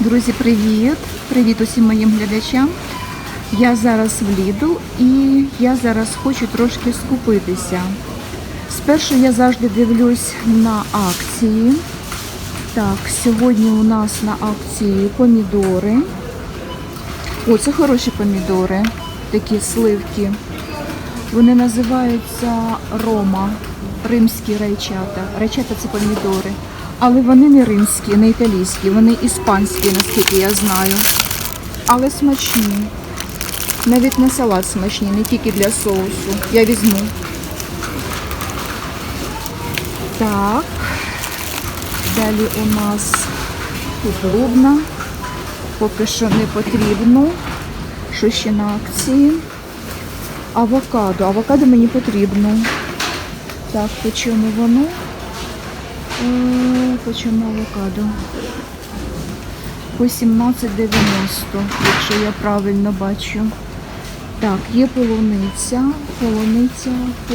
Друзі, привіт! Привіт усім моїм глядачам. Я зараз в Lidl і я зараз хочу трошки скупитися. Спершу я завжди дивлюсь на акції. Так, сьогодні у нас на акції помідори. О, це хороші помідори, такі сливки. Вони називаються Рома, римські райчата. Райчата це помідори. Але вони не римські, не італійські, вони іспанські, наскільки я знаю. Але смачні. Навіть на салат смачні, не тільки для соусу. Я візьму. Так. Далі у нас тут лубна. Поки що не потрібно. Що ще на акції? Авокадо. Авокадо мені потрібно. Так, по воно? Е, По авокадо? По 17,90, якщо я правильно бачу. Так, є полуниця. Полуниця по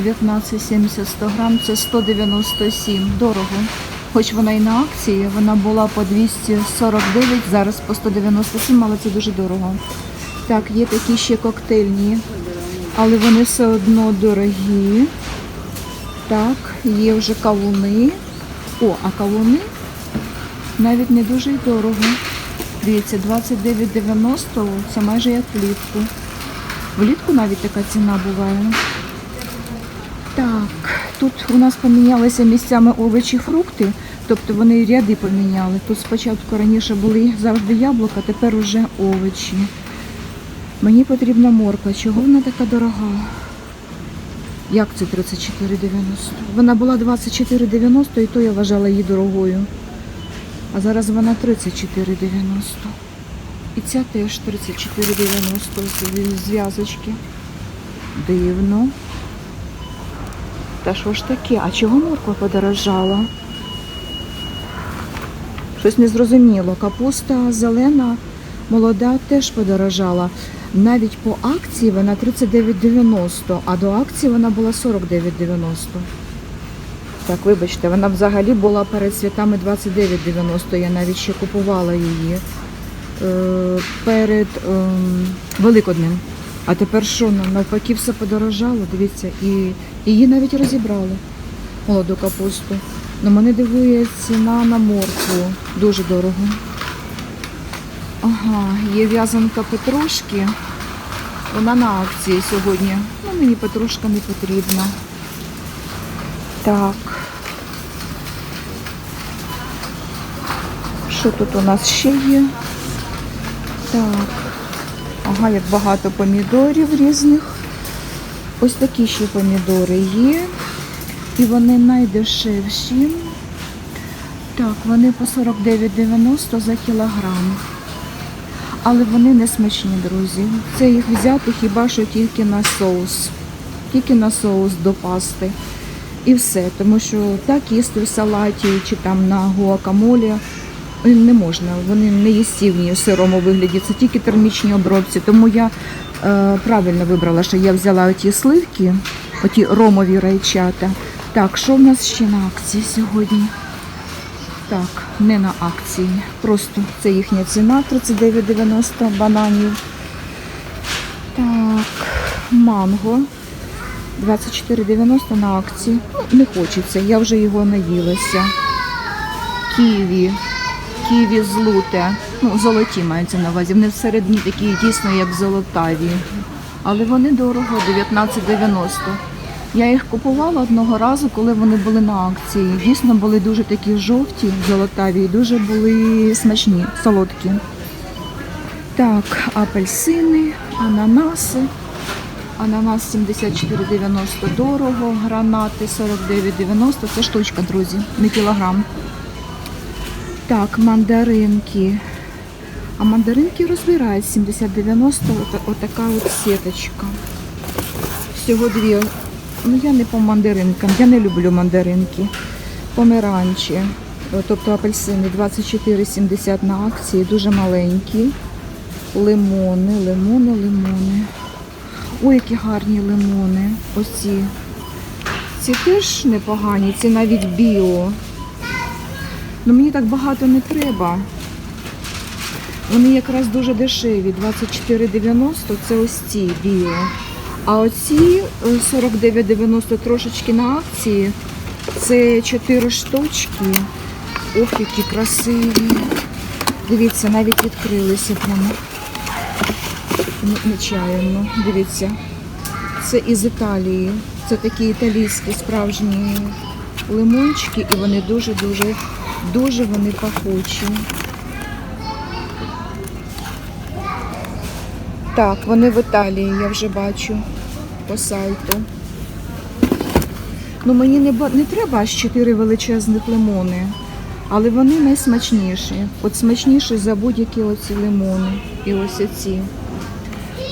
19,70 100 грам, це 197. Дорого. Хоч вона і на акції, вона була по 249, зараз по 197, але це дуже дорого. Так, є такі ще коктейльні, але вони все одно дорогі. Так, є вже кавуни. О, а кавуни навіть не дуже й дорого. Дивіться, 29,90 це майже як влітку. Влітку навіть така ціна буває. Так, тут у нас помінялися місцями овочі, фрукти, тобто вони ряди поміняли. Тут спочатку раніше були завжди яблука, тепер уже овочі. Мені потрібна морква. Чого вона така дорога? Як це 34,90? Вона була 24,90 і то я вважала її дорогою. А зараз вона 34,90. І ця теж 34,90 зв'язочки. Дивно. Та що ж таке? А чого морква подорожала? Щось незрозуміло. Капуста зелена, молода теж подорожала. Навіть по акції вона 39,90, а до акції вона була 49,90. Так, вибачте, вона взагалі була перед святами 29,90. Я навіть ще купувала її е, перед е, Великоднем. А тепер що, навпаки, все подорожало, дивіться, і її навіть розібрали, молоду капусту. Ну, мене дивує ціна на моркву. Дуже дорого. Ага, є в'язанка петрушки. Вона на акції сьогодні. Ну, мені петрушка не потрібна. Так. Що тут у нас ще є? Так. Ага, як багато помідорів різних. Ось такі ще помідори є. І вони найдешевші. Так, вони по 49,90 за кілограм. Але вони не смачні, друзі. Це їх взяти хіба що тільки на соус. Тільки на соус до пасти. І все. Тому що так їсти в салаті чи там на гуакамолі не можна. Вони не їстівні в сирому вигляді. Це тільки термічні обробці. Тому я е, правильно вибрала, що я взяла оті сливки, оті ромові райчата. Так, що в нас ще на акції сьогодні? Так, не на акції. Просто це їхня ціна 39,90 бананів. Так, манго. 24,90 на акції. Ну, не хочеться, я вже його наїлася. Ківі. Ківі злуте. Ну, золоті мається на увазі. Вони всередині такі дійсно як золотаві. Але вони дорого, 19,90. Я їх купувала одного разу, коли вони були на акції. Дійсно були дуже такі жовті, золотаві, і дуже були смачні, солодкі. Так, апельсини, ананаси. Ананас 74,90 дорого, гранати 49,90. Це штучка, друзі, не кілограм. Так, мандаринки. А мандаринки розбирають 70-90, отака от сіточка. Всього дві. Ну я не по мандаринкам, я не люблю мандаринки. Померанчі, тобто апельсини 24,70 на акції, дуже маленькі. Лимони, лимони, лимони. Ой, які гарні лимони. Ось ці. Ці теж непогані, ці навіть біо. Ну мені так багато не треба. Вони якраз дуже дешеві. 24,90 це ось ці біо. А оці е, 49,90 трошечки на акції. Це 4 штучки. Ох, які красиві. Дивіться, навіть відкрилися прямо. Нечаянно. Дивіться. Це із Італії. Це такі італійські справжні лимончики, і вони дуже-дуже, дуже вони пахучі. Так, вони в Італії, я вже бачу по сайту. Ну, мені не, не треба аж 4 величезних лимони, але вони найсмачніші. От смачніші за будь-які оці лимони. І ось оці.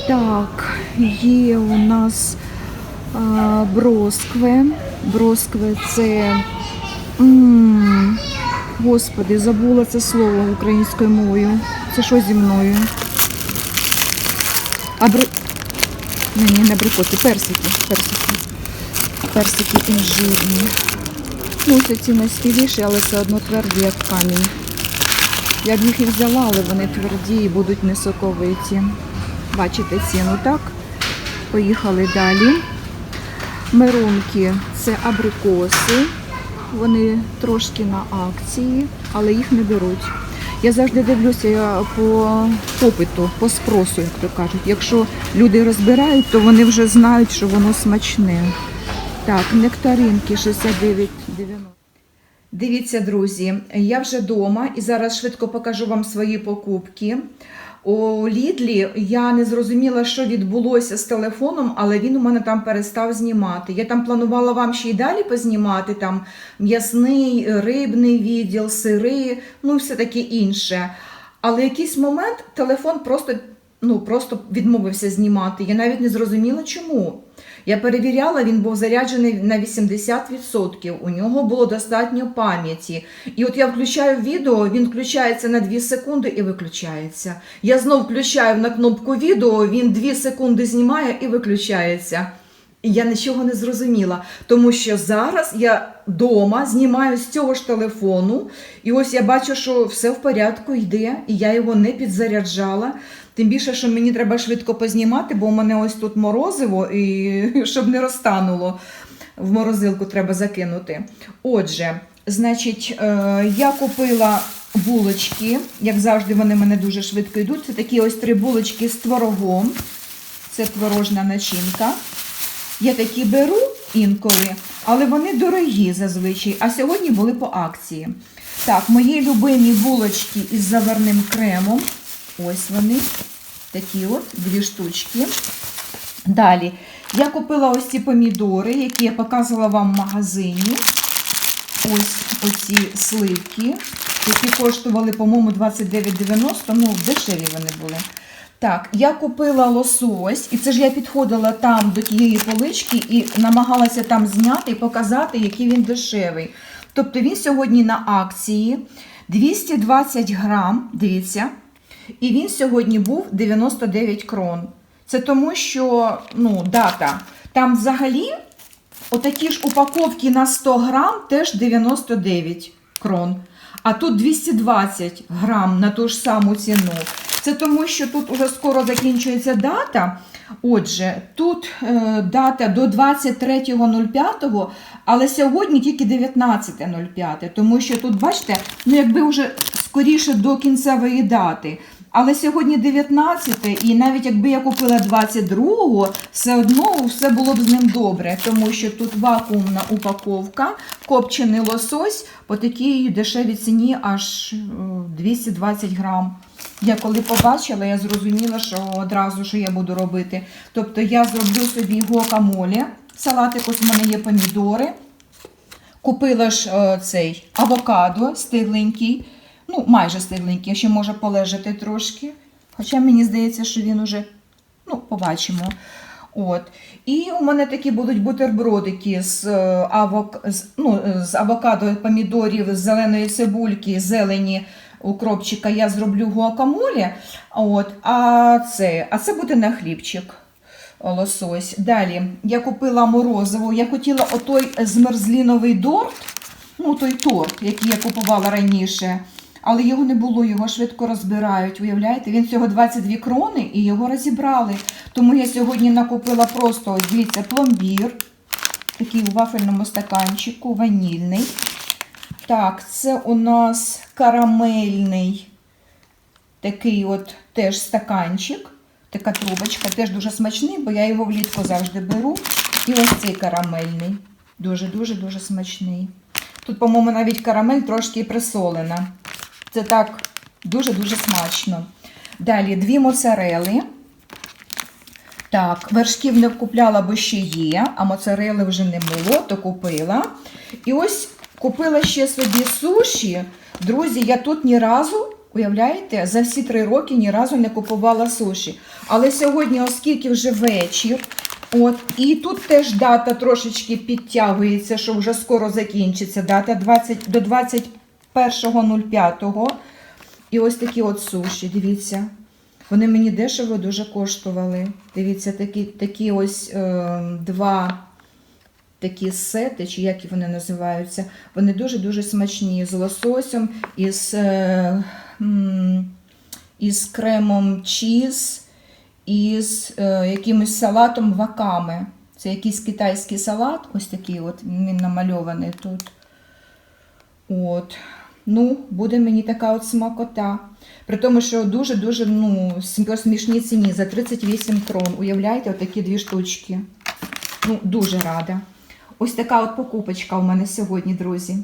Так, є у нас а, броскве. Броскве це. м, Господи, забула це слово українською мовою. Це що зі мною? Абри... Ні, ні, не абрикоси, персики. Персики. Персики інжирні. Ну, це ці найспіліші, але все одно тверді, як камінь. Я б їх і взяла, але вони тверді і будуть не соковиті. Бачите ціну, так? Поїхали далі. Мерунки це абрикоси. Вони трошки на акції, але їх не беруть. Я завжди дивлюся по попиту, по спросу, як то кажуть. Якщо люди розбирають, то вони вже знають, що воно смачне. Так, нектаринки 69,90. Дивіться, друзі, я вже вдома і зараз швидко покажу вам свої покупки. У Лідлі я не зрозуміла, що відбулося з телефоном, але він у мене там перестав знімати. Я там планувала вам ще й далі познімати там м'ясний, рибний відділ, сири, ну все таке інше. Але якийсь момент телефон просто, ну, просто відмовився знімати. Я навіть не зрозуміла, чому. Я перевіряла, він був заряджений на 80%. У нього було достатньо пам'яті. І от я включаю відео, він включається на 2 секунди і виключається. Я знов включаю на кнопку відео, він 2 секунди знімає і виключається. І я нічого не зрозуміла, тому що зараз я вдома знімаю з цього ж телефону, і ось я бачу, що все в порядку йде, і я його не підзаряджала. Тим більше, що мені треба швидко познімати, бо у мене ось тут морозиво, і щоб не розтануло, в морозилку треба закинути. Отже, значить, е, я купила булочки, як завжди, вони мене дуже швидко йдуть. Це такі ось три булочки з творогом. Це творожна начинка. Я такі беру інколи, але вони дорогі зазвичай. А сьогодні були по акції. Так, мої любимі булочки із заварним кремом. Ось вони. Такі от дві штучки. Далі. Я купила ось ці помідори, які я показувала вам в магазині. Ось оці сливки, які коштували, по-моєму, 29,90. Ну, дешеві вони були. Так, я купила лосось, і це ж я підходила там до тієї полички і намагалася там зняти і показати, який він дешевий. Тобто він сьогодні на акції 220 грам, дивіться, і він сьогодні був 99 крон. Це тому, що ну, дата. Там взагалі отакі ж упаковки на 100 грам теж 99 крон. А тут 220 грам на ту ж саму ціну. Це тому, що тут уже скоро закінчується дата. Отже, тут е, дата до 23.05, але сьогодні тільки 19.05, тому що тут, бачите, ну якби вже скоріше до кінцевої дати. Але сьогодні 19 і навіть якби я купила 22-го, все одно все було б з ним добре, тому що тут вакуумна упаковка, копчений лосось по такій дешевій ціні аж е, 220 грам. Я коли побачила, я зрозуміла, що одразу що я буду робити. Тобто я зроблю собі гуакамоле, салатик, ось у мене є помідори. Купила ж е, цей авокадо стигленький, ну майже стигленький, ще може полежати трошки. Хоча мені здається, що він уже, ну, побачимо. От. І у мене такі будуть бутербродики з, е, авок... з, ну, з авокадо, помідорів, з зеленої цибульки, зелені укропчика я зроблю гуакамоле. От. А, це, а це буде на хлібчик. Лосось. Далі я купила морозиво. Я хотіла отой змерзліновий дорт. ну, той торт, який я купувала раніше. Але його не було, його швидко розбирають. Уявляєте, він всього 22 крони і його розібрали. Тому я сьогодні накупила просто, ось дивіться, пломбір. Такий у вафельному стаканчику, ванільний. Так, це у нас карамельний такий от теж стаканчик. Така трубочка, теж дуже смачний, бо я його влітку завжди беру. І ось цей карамельний. Дуже-дуже дуже смачний. Тут, по-моєму, навіть карамель трошки присолена. Це так дуже-дуже смачно. Далі дві моцарели. Так, вершків не купляла, бо ще є, а моцарели вже не було, то купила. І ось купила ще собі суші. Друзі, я тут ні разу, уявляєте, за всі три роки ні разу не купувала суші. Але сьогодні, оскільки вже вечір, от, і тут теж дата трошечки підтягується, що вже скоро закінчиться. Дата 20, до 21.05. І ось такі от суші, дивіться. Вони мені дешево дуже коштували. Дивіться, такі, такі ось е, два такі сети, чи як вони називаються. Вони дуже-дуже смачні з лососем, із, е, із кремом чіз, із е, якимось салатом ваками. Це якийсь китайський салат, ось такий от, він намальований тут. От. Ну, буде мені така от смакота. При тому, що дуже-дуже ну, см- смішні ціні за 38 крон. Уявляєте, отакі дві штучки. Ну, дуже рада. Ось така от покупочка у мене сьогодні, друзі.